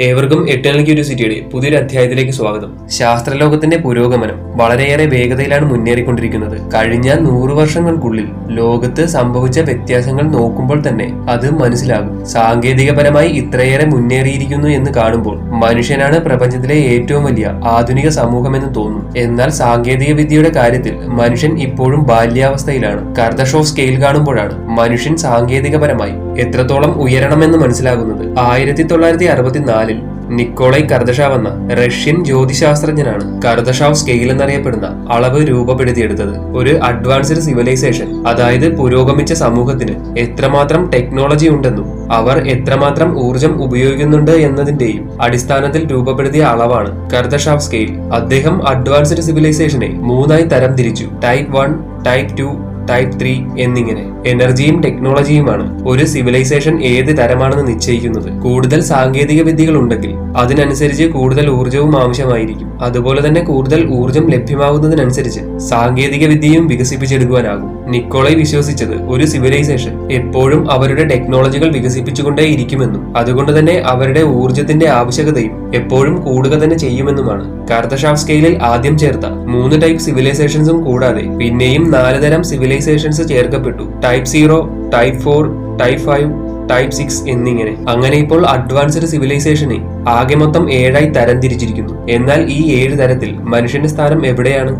ഏവർക്കും എട്ടേണൽ ക്യൂരിയോസിറ്റിയുടെ പുതിയൊരു അധ്യായത്തിലേക്ക് സ്വാഗതം. ശാസ്ത്രലോകത്തിന്റെ പുരോഗമനം വളരെയേറെ വേഗതയിലാണ് മുന്നേറിക്കൊണ്ടിരിക്കുന്നത്. കഴിഞ്ഞ നൂറു വർഷങ്ങൾക്കുള്ളിൽ ലോകത്ത് സംഭവിച്ച വ്യത്യാസങ്ങൾ നോക്കുമ്പോൾ തന്നെ അത് മനസ്സിലാകും. സാങ്കേതികപരമായി ഇത്രയേറെ മുന്നേറിയിരിക്കുന്നു എന്ന് കാണുമ്പോൾ മനുഷ്യനാണ് പ്രപഞ്ചത്തിലെ ഏറ്റവും വലിയ ആധുനിക സമൂഹമെന്ന് തോന്നും. എന്നാൽ സാങ്കേതിക വിദ്യയുടെ കാര്യത്തിൽ മനുഷ്യൻ ഇപ്പോഴും ബാല്യാവസ്ഥയിലാണ്. കർദഷോ സ്കെയിൽ കാണുമ്പോഴാണ് മനുഷ്യൻ സാങ്കേതികപരമായി എത്രത്തോളം ഉയരണമെന്ന് മനസ്സിലാകുന്നത്. ആയിരത്തി തൊള്ളായിരത്തി അറുപത്തിനാലിൽ നിക്കോളൈ കർദഷാവ് എന്ന റഷ്യൻ ജ്യോതിശാസ്ത്രജ്ഞനാണ് കർദഷാവ് സ്കെയിൽ എന്നറിയപ്പെടുന്ന അളവ് രൂപപ്പെടുത്തിയെടുത്തത്. ഒരു അഡ്വാൻസ്ഡ് സിവിലൈസേഷൻ അതായത് പുരോഗമിച്ച സമൂഹത്തിന് എത്രമാത്രം ടെക്നോളജി ഉണ്ടെന്നും അവർ എത്രമാത്രം ഊർജം ഉപയോഗിക്കുന്നുണ്ട് എന്നതിന്റെയും അടിസ്ഥാനത്തിൽ രൂപപ്പെടുത്തിയ അളവാണ് കർദഷാവ് സ്കെയിൽ അദ്ദേഹം അഡ്വാൻസ്ഡ് സിവിലൈസേഷനെ മൂന്നായി തരം തിരിച്ചു type one type two type three എന്നിങ്ങനെ. എനർജിയും ടെക്നോളജിയുമാണ് ഒരു സിവിലൈസേഷൻ ഏത് തരമാണെന്ന് നിശ്ചയിക്കുന്നത്. കൂടുതൽ സാങ്കേതിക വിദ്യകൾ ഉണ്ടെങ്കിൽ അതിനനുസരിച്ച് കൂടുതൽ ഊർജവും ആവശ്യമായിരിക്കും. അതുപോലെ തന്നെ കൂടുതൽ ഊർജം ലഭ്യമാകുന്നതിനനുസരിച്ച് സാങ്കേതിക വിദ്യയും വികസിപ്പിച്ചെടുക്കുവാനാകും. നിക്കോളെ വിശ്വസിച്ചത് ഒരു സിവിലൈസേഷൻ എപ്പോഴും അവരുടെ ടെക്നോളജികൾ വികസിപ്പിച്ചുകൊണ്ടേയിരിക്കുമെന്നും അതുകൊണ്ട് തന്നെ അവരുടെ ഊർജത്തിന്റെ ആവശ്യകതയും എപ്പോഴും കൂടുക തന്നെ ചെയ്യുമെന്നുമാണ് കാർത്തഷാഫ് സ്കെയിലിൽ ആദ്യം ചേർത്ത മൂന്ന് ടൈപ്പ് സിവിലൈസേഷൻസും കൂടാതെ പിന്നെയും നാല് തരം civilisations ചേർക്കപ്പെട്ടു. Type zero type four type five type six എന്നിങ്ങനെ. അങ്ങനെ ഇപ്പോൾ അഡ്വാൻസ്ഡ് സിവിലൈസേഷനെ ആകെ മൊത്തം ഏഴായി തരംതിരിച്ചിരിക്കുന്നു. എന്നാൽ ഈ ഏഴ് തരത്തിൽ മനുഷ്യന്റെ സ്ഥാനം എവിടെയാണ്?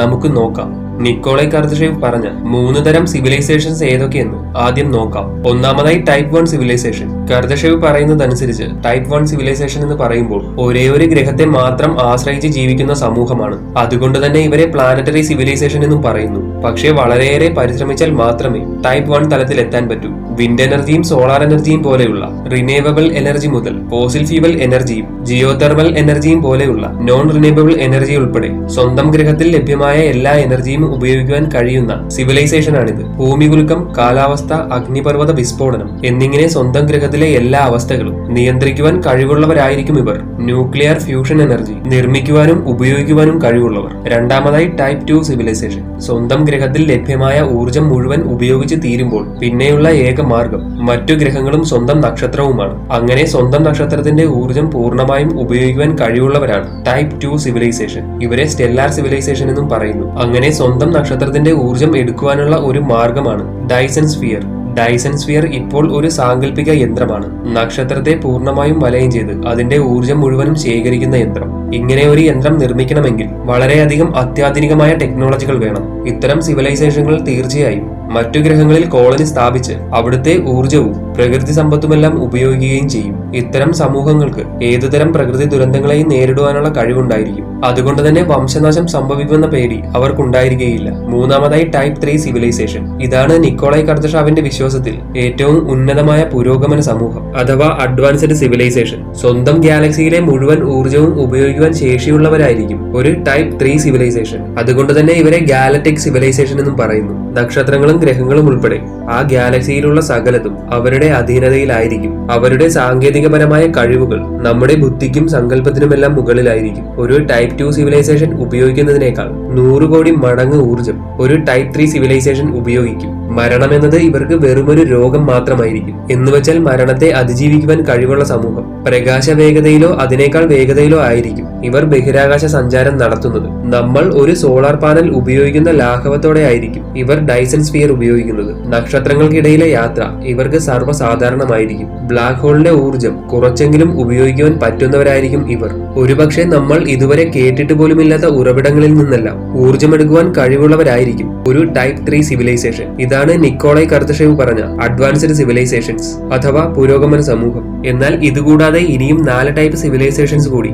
നമുക്ക് നോക്കാം. നിക്കോളെ കർദഷേവ് പറഞ്ഞ മൂന്ന് തരം സിവിലൈസേഷൻസ് ഏതൊക്കെയെന്ന് ആദ്യം നോക്കാം. ഒന്നാമതായി ടൈപ്പ് വൺ സിവിലൈസേഷൻ കർദഷേവ് പറയുന്നതനുസരിച്ച് ടൈപ്പ് വൺ സിവിലൈസേഷൻ എന്ന് പറയുമ്പോൾ ഒരേ ഒരു ഗ്രഹത്തെ മാത്രം ആശ്രയിച്ച് ജീവിക്കുന്ന സമൂഹമാണ്. അതുകൊണ്ട് തന്നെ ഇവരെ പ്ലാനറ്ററി സിവിലൈസേഷൻ എന്നും പറയുന്നു. പക്ഷേ വളരെയേറെ പരിശ്രമിച്ചാൽ മാത്രമേ ടൈപ്പ് വൺ തലത്തിൽ എത്താൻ പറ്റൂ. വിൻഡ് എനർജിയും സോളാർ എനർജിയും പോലെയുള്ള റിനേവബിൾ എനർജി മുതൽ ഫോസിൽ ഫ്യൂവൽ എനർജിയും ജിയോ തെർമൽ എനർജിയും പോലെയുള്ള നോൺ റിനേവബിൾ എനർജി ഉൾപ്പെടെ സ്വന്തം ഗ്രഹത്തിൽ ലഭ്യമായ എല്ലാ എനർജിയും ഉപയോഗിക്കുവാൻ കഴിയുന്ന സിവിലൈസേഷനാണിത് ഭൂമികുലുക്കം കാലാവസ്ഥ അഗ്നിപർവത വിസ്ഫോടനം എന്നിങ്ങനെ സ്വന്തം ഗ്രഹത്തിലെ എല്ലാ അവസ്ഥകളും നിയന്ത്രിക്കുവാൻ കഴിവുള്ളവരായിരിക്കും ഇവർ. ന്യൂക്ലിയർ ഫ്യൂഷൻ എനർജി നിർമ്മിക്കുവാനും ഉപയോഗിക്കുവാനും കഴിവുള്ളവർ. രണ്ടാമതായി ടൈപ്പ് ടു സിവിലൈസേഷൻ. സ്വന്തം ഗ്രഹത്തിൽ ലഭ്യമായ ഊർജം മുഴുവൻ ഉപയോഗിച്ച് തീരുമ്പോൾ പിന്നെയുള്ള ഏക മാർഗം മറ്റു ഗ്രഹങ്ങളും സ്വന്തം നക്ഷത്രവുമാണ്. അങ്ങനെ സ്വന്തം നക്ഷത്രത്തിന്റെ ഊർജം പൂർണമായും ഉപയോഗിക്കുവാൻ കഴിവുള്ളവരാണ് ടൈപ്പ് ടു സിവിലൈസേഷൻ. ഇവരെ സ്റ്റെല്ലാർ സിവിലൈസേഷൻ എന്നും പറയുന്നു. അങ്ങനെ സ്വന്തം നക്ഷത്രത്തിന്റെ ഊർജം എടുക്കുവാനുള്ള ഒരു മാർഗമാണ് ഡൈസൺ സ്ഫിയർ. ഡൈസൺ സ്ഫിയർ ഇപ്പോൾ ഒരു സാങ്കല്പിക യന്ത്രമാണ്. നക്ഷത്രത്തെ പൂർണമായും വലയം ചെയ്ത് അതിന്റെ ഊർജം മുഴുവനും ശേഖരിക്കുന്ന യന്ത്രം. ഇങ്ങനെ ഒരു യന്ത്രം നിർമ്മിക്കണമെങ്കിൽ വളരെയധികം അത്യാധുനികമായ ടെക്നോളജികൾ വേണം. ഇത്തരം സിവിലൈസേഷനുകൾ തീർച്ചയായും മറ്റു ഗ്രഹങ്ങളിൽ കോളനി സ്ഥാപിച്ച് അവിടുത്തെ ഊർജവും പ്രകൃതി സമ്പത്തുമെല്ലാം ഉപയോഗിക്കുകയും ചെയ്യും. ഇത്തരം സമൂഹങ്ങൾക്ക് ഏതുതരം പ്രകൃതി ദുരന്തങ്ങളെയും നേരിടുവാനുള്ള കഴിവുണ്ടായിരിക്കും. അതുകൊണ്ട് തന്നെ വംശനാശം സംഭവിക്കുമെന്ന പേടി അവർക്കുണ്ടായിരിക്കുകയില്ല. മൂന്നാമതായി ടൈപ്പ് ത്രീ സിവിലൈസേഷൻ. ഇതാണ് നിക്കോളൈ കർദഷാവിന്റെ വിശ്വാസത്തിൽ ഏറ്റവും ഉന്നതമായ പുരോഗമന സമൂഹം അഥവാ അഡ്വാൻസ്ഡ് സിവിലൈസേഷൻ. സ്വന്തം ഗാലക്സിയിലെ മുഴുവൻ ഊർജവും ഉപയോഗിക്കുവാൻ ശേഷിയുള്ളവരായിരിക്കും. ഒരു ടൈപ്പ് ത്രീ സിവിലൈസേഷൻ അതുകൊണ്ട് തന്നെ ഇവരെ ഗാലറ്റിക് സിവിലൈസേഷൻ എന്നും പറയുന്നു. നക്ഷത്രങ്ങളും ഗ്രഹങ്ങളും ഉൾപ്പെടെ. ആ ഗാലക്സിയിലുള്ള സകലതും അവരുടെ അധീനതയിലായിരിക്കും. അവരുടെ സാങ്കേതികപരമായ കഴിവുകൾ നമ്മുടെ ബുദ്ധിക്കും സങ്കല്പത്തിനുമെല്ലാം മുകളിലായിരിക്കും. ഒരു ടൈപ്പ് ടു സിവിലൈസേഷൻ ഉപയോഗിക്കുന്നതിനേക്കാൾ നൂറ് കോടി മടങ്ങ് ഊർജം ഒരു ടൈപ്പ് ത്രീ സിവിലൈസേഷൻ ഉപയോഗിക്കും. മരണം എന്നത് ഇവർക്ക് വെറുമൊരു രോഗം മാത്രമായിരിക്കും. എന്ന് വെച്ചാൽ മരണത്തെ അതിജീവിക്കുവാൻ കഴിവുള്ള സമൂഹം. പ്രകാശ വേഗതയിലോ അതിനേക്കാൾ വേഗതയിലോ ആയിരിക്കും ഇവർ ബഹിരാകാശ സഞ്ചാരം നടത്തുന്നത്. നമ്മൾ ഒരു സോളാർ പാനൽ ഉപയോഗിക്കുന്ന ലാഘവത്തോടെ ആയിരിക്കും ഇവർ ഡൈസൺ സ്ഫിയർ ഉപയോഗിക്കുന്നത്. നക്ഷത്രങ്ങൾക്കിടയിലെ യാത്ര ഇവർക്ക് സർവസാധാരണമായിരിക്കും. ബ്ലാക്ക് ഹോളിന്റെ ഊർജം കുറച്ചെങ്കിലും ഉപയോഗിക്കുവാൻ പറ്റുന്നവരായിരിക്കും ഇവർ. ഒരുപക്ഷെ നമ്മൾ ഇതുവരെ കേട്ടിട്ട് പോലുമില്ലാത്ത ഉറവിടങ്ങളിൽ നിന്നെല്ലാം ഊർജമെടുക്കുവാൻ കഴിവുള്ളവരായിരിക്കും ഒരു ടൈപ്പ് ത്രീ സിവിലൈസേഷൻ ഇതാണ് നിക്കോളൈ കർത്തഷേവ് പറഞ്ഞ അഡ്വാൻസ്ഡ് സിവിലൈസേഷൻസ് അഥവാ പുരോഗമന സമൂഹം. എന്നാൽ ഇതുകൂടാതെ ഇനിയും നാല് ടൈപ്പ് സിവിലൈസേഷൻസ് കൂടി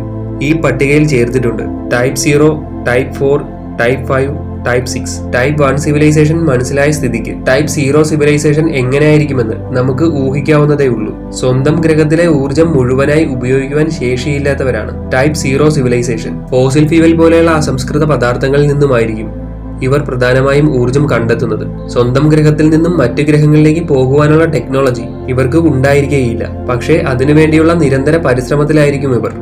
ഈ പട്ടികയിൽ ചേർത്തിട്ടുണ്ട്. Type zero type four type five type six type one civilization മനസ്സിലായ സ്ഥിതിക്ക് ടൈപ്പ് സീറോ സിവിലൈസേഷൻ എങ്ങനെയായിരിക്കുമെന്ന് നമുക്ക് ഊഹിക്കാവുന്നതേ ഉള്ളൂ. സ്വന്തം ഗ്രഹത്തിലെ ഊർജം മുഴുവനായി ഉപയോഗിക്കുവാൻ ശേഷിയില്ലാത്തവരാണ്. Type zero civilization fossil fuel പോലെയുള്ള അസംസ്കൃത പദാർത്ഥങ്ങളിൽ നിന്നുമായിരിക്കും. ഇവർ പ്രധാനമായും ഊർജം കണ്ടെത്തുന്നത്. സ്വന്തം ഗ്രഹത്തിൽ നിന്നും മറ്റ് ഗ്രഹങ്ങളിലേക്ക് പോകുവാനുള്ള ടെക്നോളജി ഇവർക്ക് ഉണ്ടായിരിക്കുകയില്ല പക്ഷേ അതിനുവേണ്ടിയുള്ള നിരന്തര പരിശ്രമത്തിലായിരിക്കും ഇവർ.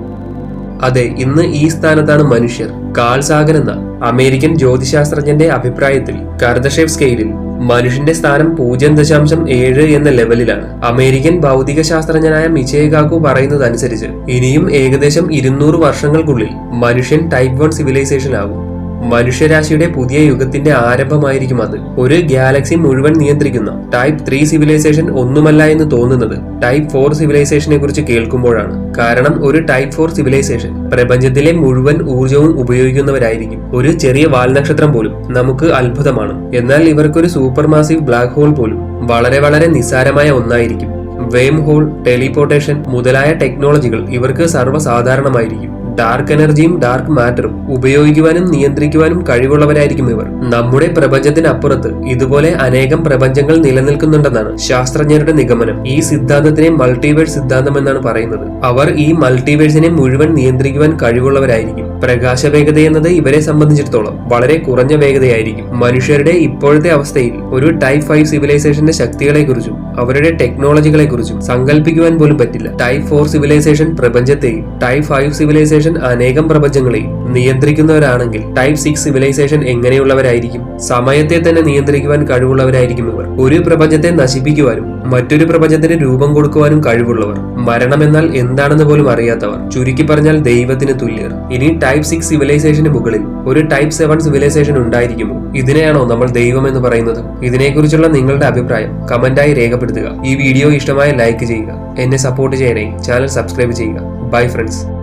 അതെ ഇന്ന് ഈ സ്ഥാനത്താണ് മനുഷ്യർ. കാൾ സാഗൻ എന്ന അമേരിക്കൻ ജ്യോതിശാസ്ത്രജ്ഞന്റെ അഭിപ്രായത്തിൽ കർദഷേവ് സ്കെയിലിൽ മനുഷ്യന്റെ സ്ഥാനം പൂജ്യം ദശാംശം ഏഴ് എന്ന ലെവലിലാണ്. അമേരിക്കൻ ഭൗതിക ശാസ്ത്രജ്ഞനായ മിച്ചേ കാക്കു പറയുന്നതനുസരിച്ച് ഇനിയും ഏകദേശം ഇരുന്നൂറ് വർഷങ്ങൾക്കുള്ളിൽ മനുഷ്യൻ ടൈപ്പ് വൺ സിവിലൈസേഷൻ ആകും മനുഷ്യരാശിയുടെ പുതിയ യുഗത്തിന്റെ ആരംഭമായിരിക്കും അത്. ഒരു ഗാലക്സി മുഴുവൻ നിയന്ത്രിക്കുന്ന ടൈപ്പ് ത്രീ സിവിലൈസേഷൻ ഒന്നുമല്ല എന്ന് തോന്നുന്നത് ടൈപ്പ് ഫോർ സിവിലൈസേഷനെ കുറിച്ച് കേൾക്കുമ്പോഴാണ്. കാരണം ഒരു ടൈപ്പ് ഫോർ സിവിലൈസേഷൻ പ്രപഞ്ചത്തിലെ മുഴുവൻ ഊർജവും ഉപയോഗിക്കുന്നവരായിരിക്കും. ഒരു ചെറിയ വാൽനക്ഷത്രം പോലും നമുക്ക് അത്ഭുതമാണ്. എന്നാൽ ഇവർക്കൊരു സൂപ്പർ മാസീവ് ബ്ലാക്ക് ഹോൾ പോലും വളരെ വളരെ നിസ്സാരമായ ഒന്നായിരിക്കും. വെയിം ഹോൾ ടെലിപോർട്ടേഷൻ മുതലായ ടെക്നോളജികൾ ഇവർക്ക് സർവസാധാരണമായിരിക്കും. ഡാർക്ക് എനർജിയും ഡാർക്ക് മാറ്ററും ഉപയോഗിക്കുവാനും നിയന്ത്രിക്കുവാനും കഴിവുള്ളവരായിരിക്കും ഇവർ. നമ്മുടെ പ്രപഞ്ചത്തിനപ്പുറത്ത് ഇതുപോലെ അനേകം പ്രപഞ്ചങ്ങൾ നിലനിൽക്കുന്നുണ്ടെന്നാണ് ശാസ്ത്രജ്ഞരുടെ നിഗമനം. ഈ സിദ്ധാന്തത്തിനെ മൾട്ടിവേഴ്സ് സിദ്ധാന്തം എന്നാണ് പറയുന്നത്. അവർ ഈ മൾട്ടിവേഴ്സിനെ മുഴുവൻ നിയന്ത്രിക്കുവാൻ കഴിവുള്ളവരായിരിക്കും. പ്രകാശ വേഗത എന്നത് ഇവരെ സംബന്ധിച്ചിടത്തോളം വളരെ കുറഞ്ഞ വേഗതയായിരിക്കും. മനുഷ്യരുടെ ഇപ്പോഴത്തെ അവസ്ഥയിൽ ഒരു ടൈപ്പ് ഫൈവ് സിവിലൈസേഷന്റെ ശക്തികളെക്കുറിച്ചും അവരുടെ ടെക്നോളജികളെക്കുറിച്ചും സങ്കല്പിക്കുവാൻ പോലും പറ്റില്ല. ടൈപ്പ് ഫോർ സിവിലൈസേഷൻ പ്രപഞ്ചത്തെയും ടൈപ്പ് ഫൈവ് സിവിലൈസേഷൻ അനേകം പ്രപഞ്ചങ്ങളെയും നിയന്ത്രിക്കുന്നവരാണെങ്കിൽ ടൈപ്പ് സിക്സ് സിവിലൈസേഷൻ എങ്ങനെയുള്ളവരായിരിക്കും? സമയത്തെ തന്നെ നിയന്ത്രിക്കുവാൻ കഴിവുള്ളവരായിരിക്കും ഇവർ. ഒരു പ്രപഞ്ചത്തെ നശിപ്പിക്കുവാനും മറ്റൊരു പ്രപഞ്ചത്തിന് രൂപം കൊടുക്കുവാനും കഴിവുള്ളവർ. മരണമെന്നാൽ എന്താണെന്ന് പോലും അറിയാത്തവർ. ചുരുക്കി പറഞ്ഞാൽ ദൈവത്തിന് തുല്യർ. ഇനി ടൈപ്പ് സിക്സ് സിവിലൈസേഷന് മുകളിൽ ഒരു ടൈപ്പ് സെവൻ സിവിലൈസേഷൻ ഉണ്ടായിരിക്കുമോ? ഇതിനെയാണോ നമ്മൾ ദൈവം എന്ന് പറയുന്നത്? ഇതിനെക്കുറിച്ചുള്ള നിങ്ങളുടെ അഭിപ്രായം കമന്റായി രേഖപ്പെടുത്തുക. ഈ വീഡിയോ ഇഷ്ടമായ ലൈക്ക് ചെയ്യുക. എന്നെ സപ്പോർട്ട് ചെയ്യാനായി ചാനൽ സബ്സ്ക്രൈബ് ചെയ്യുക. Bye friends.